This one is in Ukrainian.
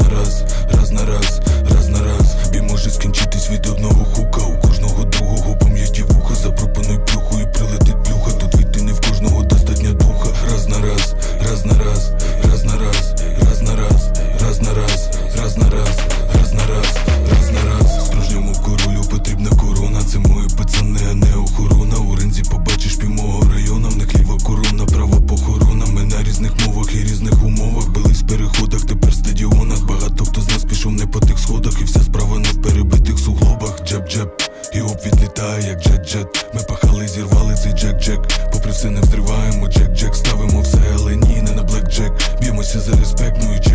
раз відлітає, як джет-джет. Ми пахали, зірвали цей джек-джек. Попри все не взриваємо, джек-джек. Ставимо все, але ні, не на блек-джек. Б'ємося за респект, ну і джек